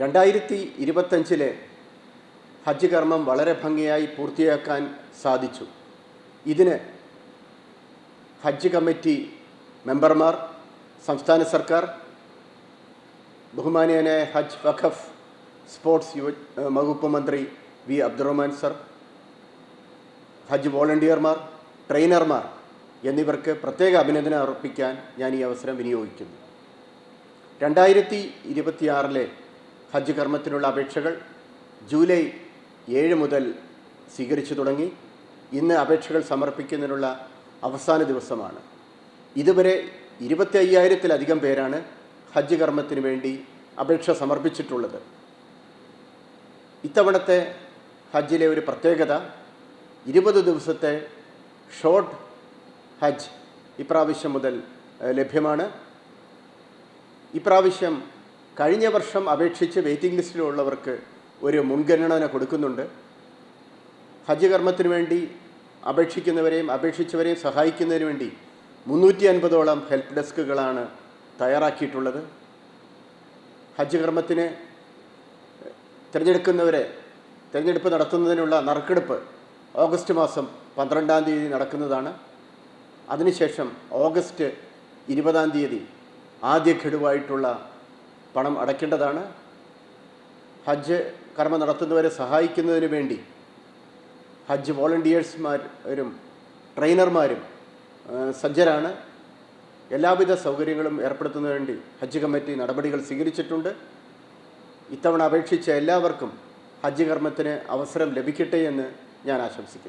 രണ്ടായിരത്തി ഇരുപത്തഞ്ചിലെ ഹജ്ജ് കർമ്മം വളരെ ഭംഗിയായി പൂർത്തിയാക്കാൻ സാധിച്ചു. ഇതിന് ഹജ്ജ് കമ്മിറ്റി മെമ്പർമാർ സംസ്ഥാന സർക്കാർ ബഹുമാനീയനായ ഹജ്ജ് വഖഫ് സ്പോർട്സ് യുവ വകുപ്പ് മന്ത്രി വി അബ്ദുറഹ്മാൻ സർ ഹജ്ജ് വോളണ്ടിയർമാർ ട്രെയിനർമാർ എന്നിവർക്ക് പ്രത്യേക അഭിനന്ദനം അർപ്പിക്കാൻ ഞാൻ ഈ അവസരം വിനിയോഗിക്കുന്നു. രണ്ടായിരത്തി ഇരുപത്തിയാറിലെ ഹജ്ജ് കർമ്മത്തിനുള്ള അപേക്ഷകൾ ജൂലൈ ഏഴ് മുതൽ സ്വീകരിച്ചു തുടങ്ങി. ഇന്ന് അപേക്ഷകൾ സമർപ്പിക്കുന്നതിനുള്ള അവസാന ദിവസമാണ്. ഇതുവരെ ഇരുപത്തി അയ്യായിരത്തിലധികം പേരാണ് ഹജ്ജ് കർമ്മത്തിന് വേണ്ടി അപേക്ഷ സമർപ്പിച്ചിട്ടുള്ളത്. ഇത്തവണത്തെ ഹജ്ജിലെ ഒരു പ്രത്യേകത ഇരുപത് ദിവസത്തെ ഷോർട്ട് ഹജ്ജ് ഇപ്രാവശ്യം മുതൽ ലഭ്യമാണ്. ഇപ്രാവശ്യം കഴിഞ്ഞ വർഷം അപേക്ഷിച്ച് വെയിറ്റിംഗ് ലിസ്റ്റിലുള്ളവർക്ക് ഒരു മുൻഗണന കൊടുക്കുന്നുണ്ട്. ഹജ്ജ് കർമ്മത്തിന് വേണ്ടി അപേക്ഷിക്കുന്നവരെയും അപേക്ഷിച്ചവരെയും സഹായിക്കുന്നതിന് വേണ്ടി മുന്നൂറ്റി അൻപതോളം ഹെൽപ്പ് ഡെസ്കുകളാണ് തയ്യാറാക്കിയിട്ടുള്ളത്. ഹജ്ജ് കർമ്മത്തിന് തിരഞ്ഞെടുക്കുന്നവരെ തിരഞ്ഞെടുപ്പ് നടത്തുന്നതിനുള്ള നറുക്കെടുപ്പ് ഓഗസ്റ്റ് മാസം പന്ത്രണ്ടാം തീയതി നടക്കുന്നതാണ്. അതിനുശേഷം ഓഗസ്റ്റ് ഇരുപതാം തീയതി ആദ്യ ഘടുവായിട്ടുള്ള പണം അടയ്ക്കേണ്ടതാണ്. ഹജ്ജ് കർമ്മം നടത്തുന്നവരെ സഹായിക്കുന്നതിന് വേണ്ടി ഹജ്ജ് വോളണ്ടിയേഴ്സ്മാരും ട്രെയിനർമാരും സജ്ജരാണ്. എല്ലാവിധ സൗകര്യങ്ങളും ഏർപ്പെടുത്തുന്നതിന് വേണ്ടി ഹജ്ജ് കമ്മിറ്റി നടപടികൾ സ്വീകരിച്ചിട്ടുണ്ട്. ഇത്തവണ അപേക്ഷിച്ച എല്ലാവർക്കും ഹജ്ജ് കർമ്മത്തിന് അവസരം ലഭിക്കട്ടെ എന്ന് ഞാൻ ആശംസിക്കുന്നു.